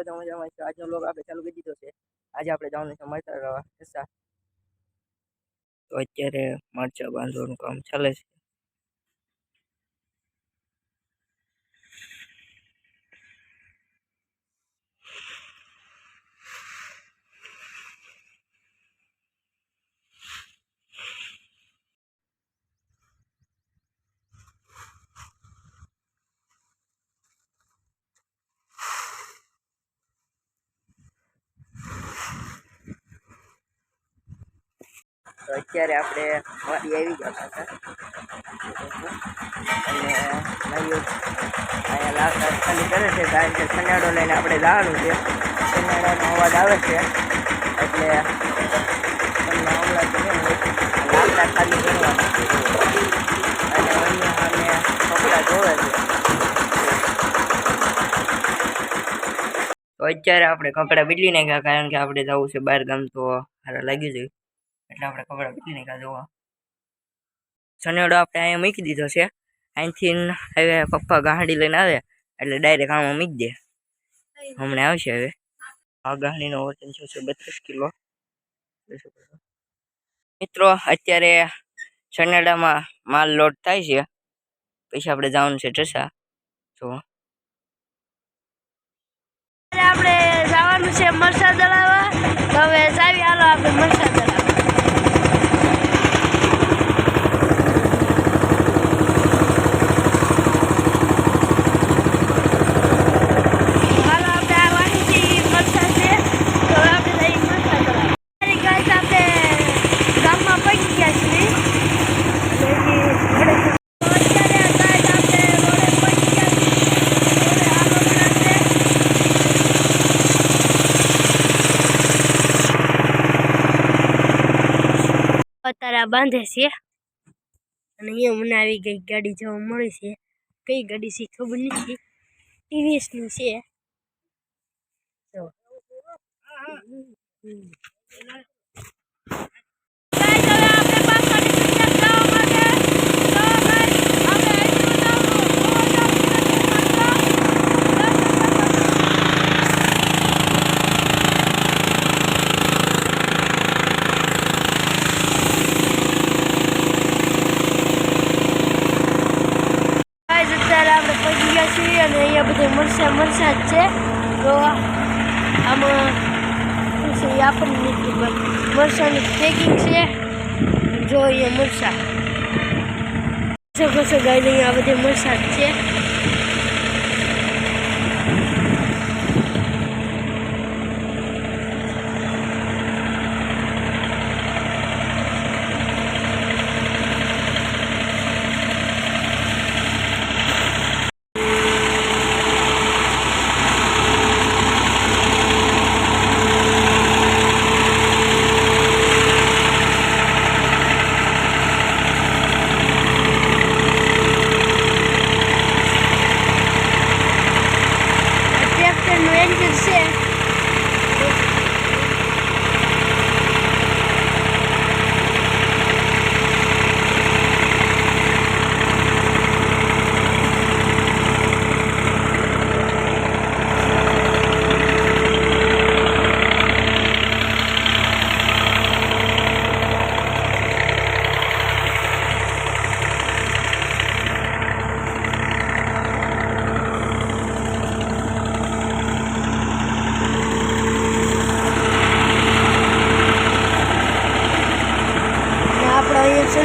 બધા મજામાં છે. આજનો લોગ આપણે ચાલુ કરી દીધો છે. આજે આપણે જવાનું છે રવા ઢસા તો અત્યારે મરચા બાંધવાનું કામ ચાલે છે. તો અત્યારે આપણે વાડી આવી ગયા હતા અને અહીંયા લાકડા ખાલી કરે છે કારણ કે સનેડો લઈને આપણે જવાનું છે. સનેડાનો અવાજ આવે છે. એટલે તમને હમણાં તો લાકડા ખાલી કરવાના. અને અહીંયા અમે કપડાં ધોવે છે. અત્યારે આપણે કપડાં બદલી નાખ્યા, કારણ કે આપણે જવું છે બહાર, ગામ તો સારા લાગી જાય. એટલે આપણે કપડાં બદલી નાખ્યા જોવા સનેડો આપણે અહીંયા મૂકી દીધો છે. અહીંથી હવે પપ્પા ગાડી લઈને આવે, એટલે ડાયરેક્ટ આમાં મૂકી દે. હમણાં આવશે હવે. આ ગાડીનો વજન છે? બત્રીસ કિલો. મિત્રો, અત્યારે સનેડામાં માલ લોડ થાય છે. પછી આપણે જવાનું છે ઢસા જો આપણે જવાનું છે મરસા દળાવવા હવે જાવી હાલો, આપણે મરસા દળાવવા હાલો આપણે આ વાણીથી મરસા છે તો હવે આપણે જઈ મરસા દળાવવા અરે guys, આપણે ગામમાં પહોંચી ગયા છીએ એટલે કે તો અત્યારે guys, આપણે રોડે પહોંચી ગયા છીએ રોડે હાલો બનાવશે પતારા બાંધે છે. અને અહીંયા મને આવી ગઈ ગાડી જોવા મળી છે. કઈ ગાડી છે ખબર નથી. ટીવીએસની છે. જો. Guys, હવે આપણે પાછળની દુનિયા જવા માટે તો guys, આપણે અહીંથી જવાનું. ગાઈઝ અત્યારે આપણે પહોંચી ગયા છીએ અને મરસા મરસા જ છે. તો આમાં, શું છે એ આપણને નથી મરસાની પેકિંગ છે. જો અહીંયા મરસા શકો છો ગાઈઝ અહીંયા આ બધી મરસા છે આ ટ્રેક્ટરનું એન્જિન છે અને આપણે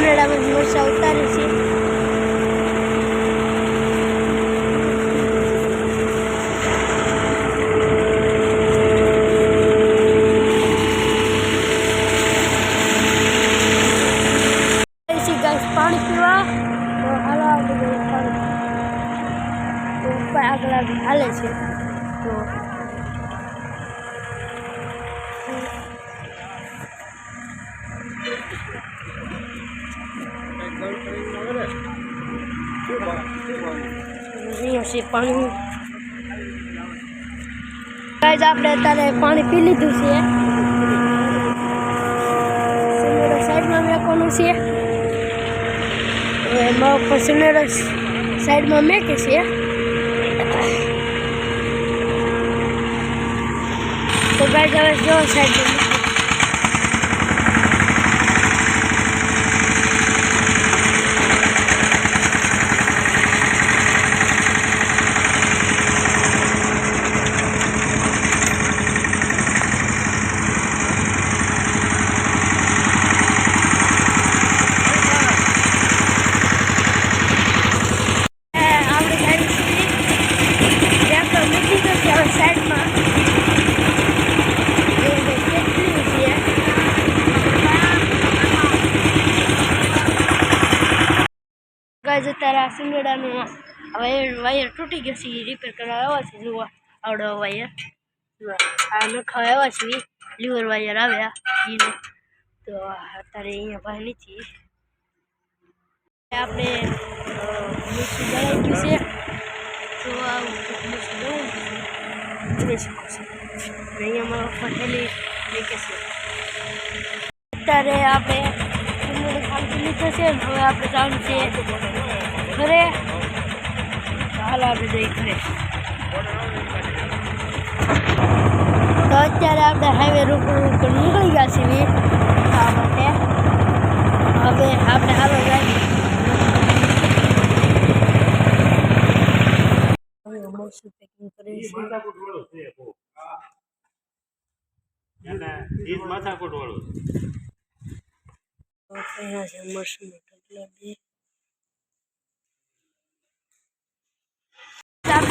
સનેડામાં મરસા ઉતારી છે. પાણી પીવા? તો હાલો આગળ હાલે છે. તો છે પાણી ગાઈઝ આપણે અત્યારે પાણી પી લીધું છે. સાઈડમાં મેકવાનું છે. હવે ઉપર સિનેરો સાઈડમાં મેકે છે. તો ગાઈસ, હવે જો સાઈડ આપણે ગાડી સીધી ત્યાં તો મૂકી દો કે હવે સાઈડમાં એ કેટલી છે ગાઈસ અત્યારે આ સિંગડાનું વાયર વાયર તૂટી ગયો છે રિપેર કરવા આવ્યા છે, જુઓ, આવડો વાયર આ નખા આવ્યા છે લીવર વાયર આવ્યા ઈને તો અત્યારે અહીંયા ભાઈ નથી આપણે મિક્સી છે. તો આવું મિક્સી દળાઈ ગયું જોઈ શકો છો. અહીંયા છે. અત્યારે આપણે લીધો છે હવે આપણે જવાનું છે ઘરે? હાલો આપણે જઈ ઘરે. તો અત્યારે આપણે હાઈવે રૂટ ઉપર નીકળી ગયા છીએ આ માટે. હવે આપણે હાલો જાય. મરસું પેકિંગ કરી છે માથાકૂટ વાળો છે. બે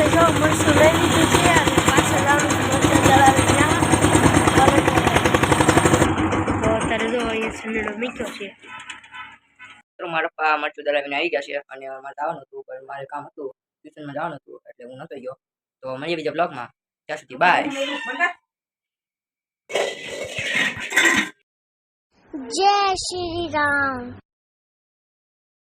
આપણે જો મરસું લઈ લીધું છે અને પાછળ છે મરસું હાલો તો અત્યારે જો અહીંયા સંડેડો મૂક્યો છે. મારા પપ્પા મરચું દલાવીને આવી ગયા છે અને મારે જવાનું હતું પણ મારે કામ હતું ટ્યુશનમાં જવાનું હતું એટલે હું નતો ગયો. તો મળીએ બીજા બ્લોગમાં. ત્યાં સુધી બાય જય શ્રી રામ.